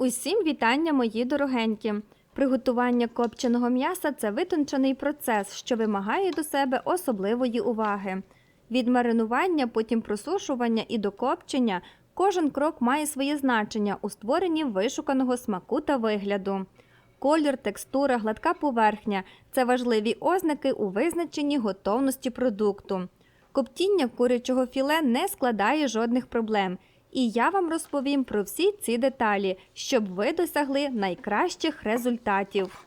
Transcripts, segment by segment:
Усім вітання, мої дорогенькі! Приготування копченого м'яса це витончений процес, що вимагає до себе особливої уваги. Від маринування, потім просушування і до копчення кожен крок має своє значення у створенні вишуканого смаку та вигляду. Колір, текстура, гладка поверхня це важливі ознаки у визначенні готовності продукту. Коптіння курячого філе не складає жодних проблем. І я вам розповім про всі ці деталі, щоб ви досягли найкращих результатів.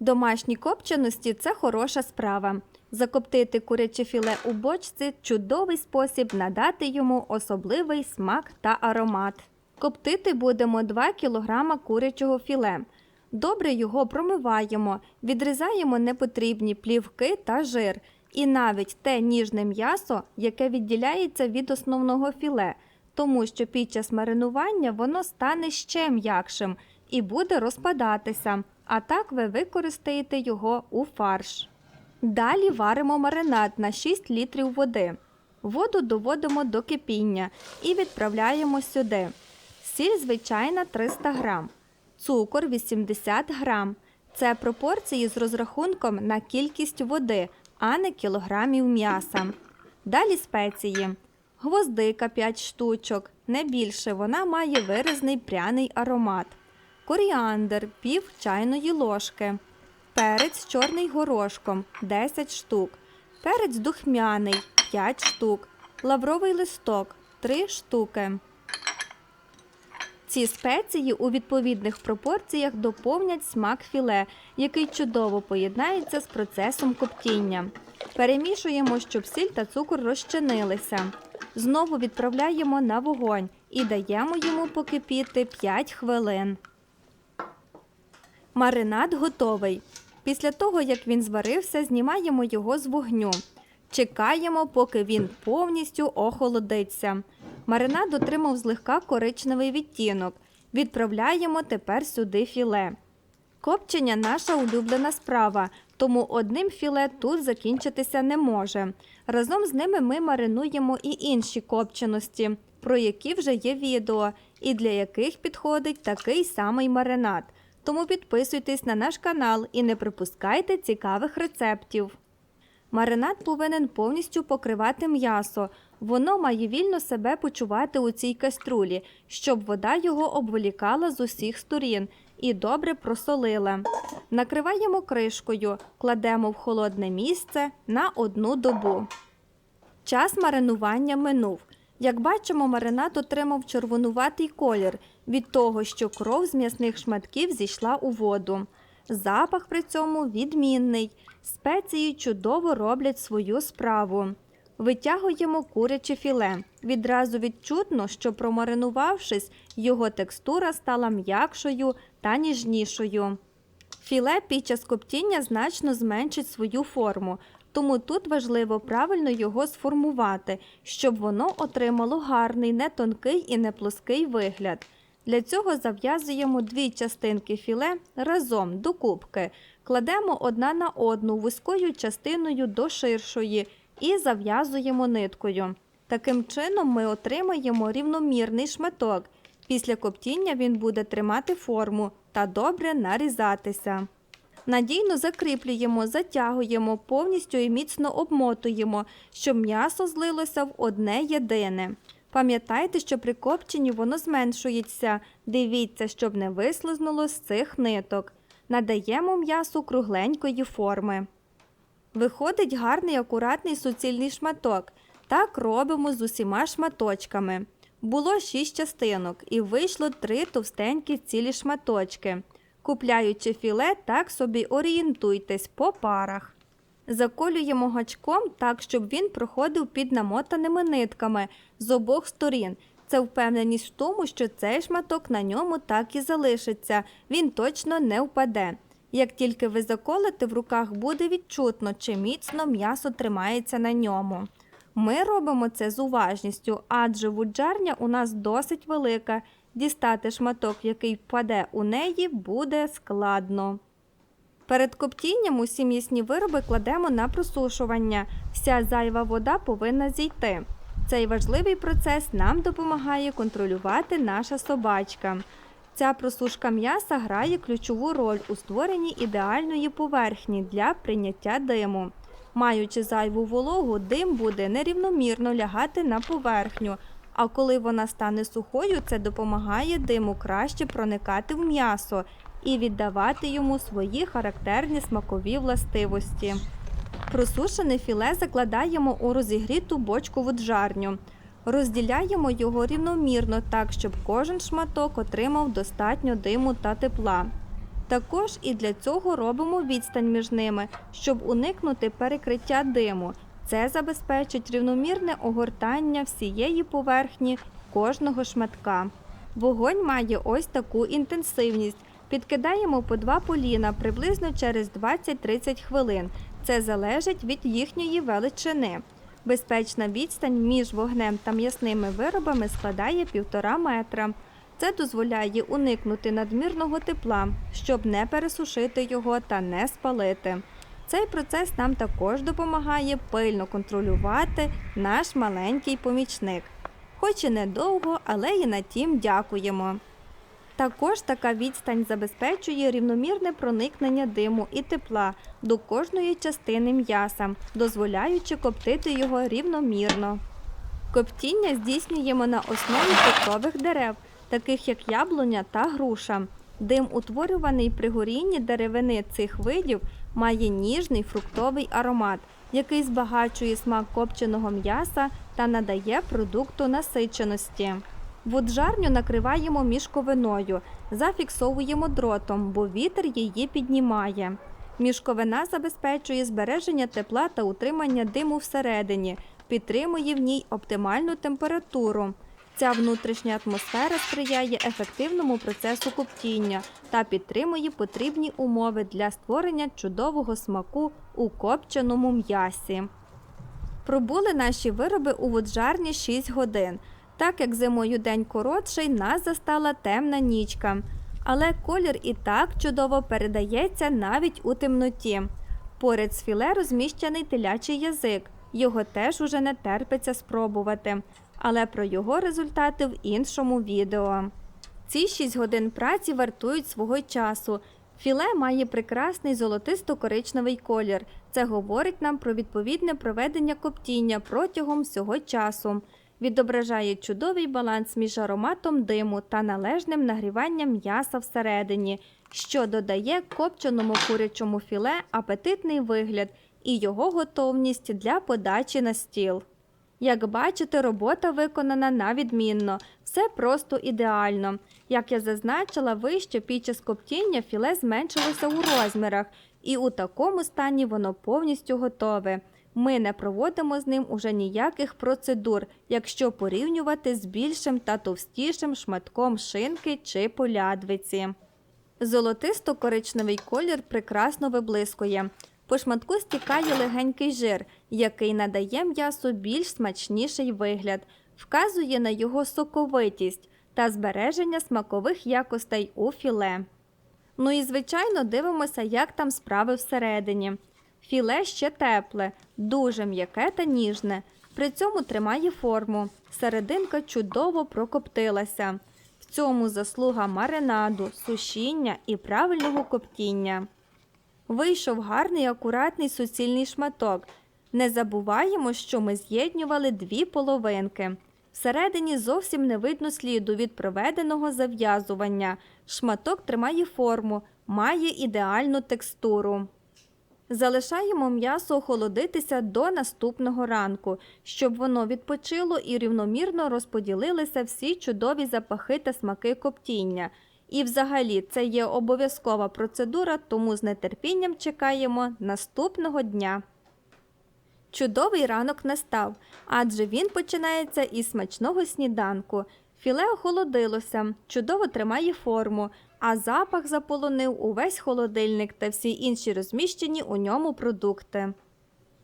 Домашні копченості це хороша справа. Закоптити куряче філе у бочці чудовий спосіб надати йому особливий смак та аромат. Коптити будемо 2 кг курячого філе. Добре його промиваємо, відрізаємо непотрібні плівки та жир, і навіть те ніжне м'ясо, яке відділяється від основного філе, тому що під час маринування воно стане ще м'якшим і буде розпадатися, а так ви використаєте його у фарш. Далі варимо маринад на 6 літрів води. Воду доводимо до кипіння і відправляємо сюди. Сіль звичайна 300 грам, цукор 80 грам. Це пропорції з розрахунком на кількість води, а не кілограмів м'яса. Далі спеції. Гвоздика 5 штучок, не більше вона має виразний пряний аромат. Коріандр пів чайної ложки. Перець чорний горошком 10 штук. Перець духмяний 5 штук. Лавровий листок 3 штуки. Ці спеції у відповідних пропорціях доповнять смак філе, який чудово поєднається з процесом коптіння. Перемішуємо, щоб сіль та цукор розчинилися. Знову відправляємо на вогонь і даємо йому покипіти 5 хвилин. Маринад готовий. Після того, як він зварився, знімаємо його з вогню. Чекаємо, поки він повністю охолодиться. Маринад отримав злегка коричневий відтінок. Відправляємо тепер сюди філе. Копчення наша улюблена справа, тому одним філе тут закінчитися не може. Разом з ними ми маринуємо і інші копченості, про які вже є відео, і для яких підходить такий самий маринад. Тому підписуйтесь на наш канал і не пропускайте цікавих рецептів. Маринад повинен повністю покривати м'ясо. Воно має вільно себе почувати у цій каструлі, щоб вода його обволікала з усіх сторін і добре просолила. Накриваємо кришкою, кладемо в холодне місце на одну добу. Час маринування минув. Як бачимо, маринад отримав червонуватий колір від того, що кров з м'ясних шматків зійшла у воду. Запах при цьому відмінний. Спеції чудово роблять свою справу. Витягуємо куряче філе. Відразу відчутно, що промаринувавшись, його текстура стала м'якшою та ніжнішою. Філе під час коптіння значно зменшить свою форму, тому тут важливо правильно його сформувати, щоб воно отримало гарний, не тонкий і не плоский вигляд. Для цього зав'язуємо дві частинки філе разом до кубки, кладемо одна на одну вузькою частиною до ширшої і зав'язуємо ниткою. Таким чином ми отримаємо рівномірний шматок. Після коптіння він буде тримати форму та добре нарізатися. Надійно закріплюємо, затягуємо, повністю і міцно обмотуємо, щоб м'ясо злилося в одне єдине. Пам'ятайте, що при копченні воно зменшується. Дивіться, щоб не вислизнуло з цих ниток. Надаємо м'ясу кругленької форми. Виходить гарний акуратний суцільний шматок. Так робимо з усіма шматочками. Було 6 частинок і вийшло 3 товстенькі цілі шматочки. Купляючи філе, так собі орієнтуйтесь по парах. Заколюємо гачком так, щоб він проходив під намотаними нитками з обох сторін. Це впевненість в тому, що цей шматок на ньому так і залишиться, він точно не впаде. Як тільки ви заколите, в руках буде відчутно, чи міцно м'ясо тримається на ньому. Ми робимо це з уважністю, адже вуджарня у нас досить велика. Дістати шматок, який впаде у неї, буде складно. Перед коптінням усі м'ясні вироби кладемо на просушування. Вся зайва вода повинна зійти. Цей важливий процес нам допомагає контролювати наша собачка. Ця просушка м'яса грає ключову роль у створенні ідеальної поверхні для прийняття диму. Маючи зайву вологу, дим буде нерівномірно лягати на поверхню, а коли вона стане сухою, це допомагає диму краще проникати в м'ясо і віддавати йому свої характерні смакові властивості. Просушене філе закладаємо у розігріту бочку воджарню. Розділяємо його рівномірно так, щоб кожен шматок отримав достатньо диму та тепла. Також і для цього робимо відстань між ними, щоб уникнути перекриття диму. Це забезпечить рівномірне огортання всієї поверхні кожного шматка. Вогонь має ось таку інтенсивність. Підкидаємо по два поліна приблизно через 20-30 хвилин. Це залежить від їхньої величини. Безпечна відстань між вогнем та м'ясними виробами складає 1,5 метра. Це дозволяє уникнути надмірного тепла, щоб не пересушити його та не спалити. Цей процес нам також допомагає пильно контролювати наш маленький помічник. Хоч і недовго, але і на тім дякуємо. Також така відстань забезпечує рівномірне проникнення диму і тепла до кожної частини м'яса, дозволяючи коптити його рівномірно. Коптіння здійснюємо на основі фруктових дерев, таких як яблуня та груша. Дим, утворюваний при горінні деревини цих видів, має ніжний фруктовий аромат, який збагачує смак копченого м'яса та надає продукту насиченості. Воджарню накриваємо мішковиною, зафіксовуємо дротом, бо вітер її піднімає. Мішковина забезпечує збереження тепла та утримання диму всередині, підтримує в ній оптимальну температуру. Ця внутрішня атмосфера сприяє ефективному процесу коптіння та підтримує потрібні умови для створення чудового смаку у копченому м'ясі. Пробули наші вироби у воджарні 6 годин. Так як зимою день коротший, нас застала темна нічка. Але колір і так чудово передається навіть у темноті. Поряд з філе розміщений телячий язик. Його теж уже не терпиться спробувати. Але про його результати в іншому відео. Ці 6 годин праці вартують свого часу. Філе має прекрасний золотисто-коричневий колір. Це говорить нам про відповідне проведення коптіння протягом всього часу. Відображає чудовий баланс між ароматом диму та належним нагріванням м'яса всередині, що додає копченому курячому філе апетитний вигляд і його готовність для подачі на стіл. Як бачите, робота виконана на відмінно, все просто ідеально. Як я зазначила вище, під час коптіння філе зменшилося у розмірах, і у такому стані воно повністю готове. Ми не проводимо з ним уже ніяких процедур, якщо порівнювати з більшим та товстішим шматком шинки чи полядвиці. Золотисто-коричневий колір прекрасно виблискує. По шматку стікає легенький жир, який надає м'ясу більш смачніший вигляд, вказує на його соковитість та збереження смакових якостей у філе. Ну і, звичайно, дивимося, як там справи всередині. Філе ще тепле, дуже м'яке та ніжне. При цьому тримає форму. Серединка чудово прокоптилася. В цьому заслуга маринаду, сушіння і правильного коптіння. Вийшов гарний акуратний суцільний шматок. Не забуваємо, що ми з'єднювали дві половинки. Всередині зовсім не видно сліду від проведеного зав'язування. Шматок тримає форму, має ідеальну текстуру. Залишаємо м'ясо охолодитися до наступного ранку, щоб воно відпочило і рівномірно розподілилися всі чудові запахи та смаки коптіння. І взагалі це є обов'язкова процедура, тому з нетерпінням чекаємо наступного дня. Чудовий ранок настав, адже він починається із смачного сніданку. Філе охолодилося, чудово тримає форму, а запах заполонив увесь холодильник та всі інші розміщені у ньому продукти.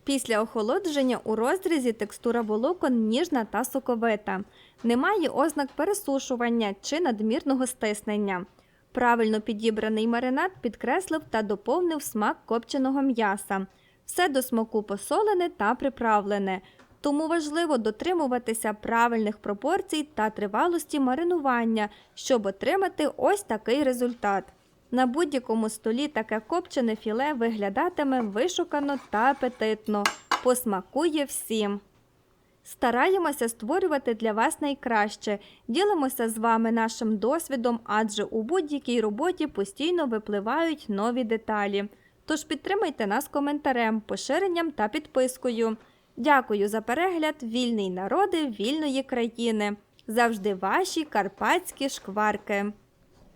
Після охолодження у розрізі текстура волокон ніжна та соковита. Немає ознак пересушування чи надмірного стиснення. Правильно підібраний маринад підкреслив та доповнив смак копченого м'яса. Все до смаку посолене та приправлене. Тому важливо дотримуватися правильних пропорцій та тривалості маринування, щоб отримати ось такий результат. На будь-якому столі таке копчене філе виглядатиме вишукано та апетитно, посмакує всім. Стараємося створювати для вас найкраще. Ділимося з вами нашим досвідом, адже у будь-якій роботі постійно випливають нові деталі. Тож підтримайте нас коментарем, поширенням та підпискою. Дякую за перегляд, вільний народи вільної країни. Завжди ваші карпатські шкварки.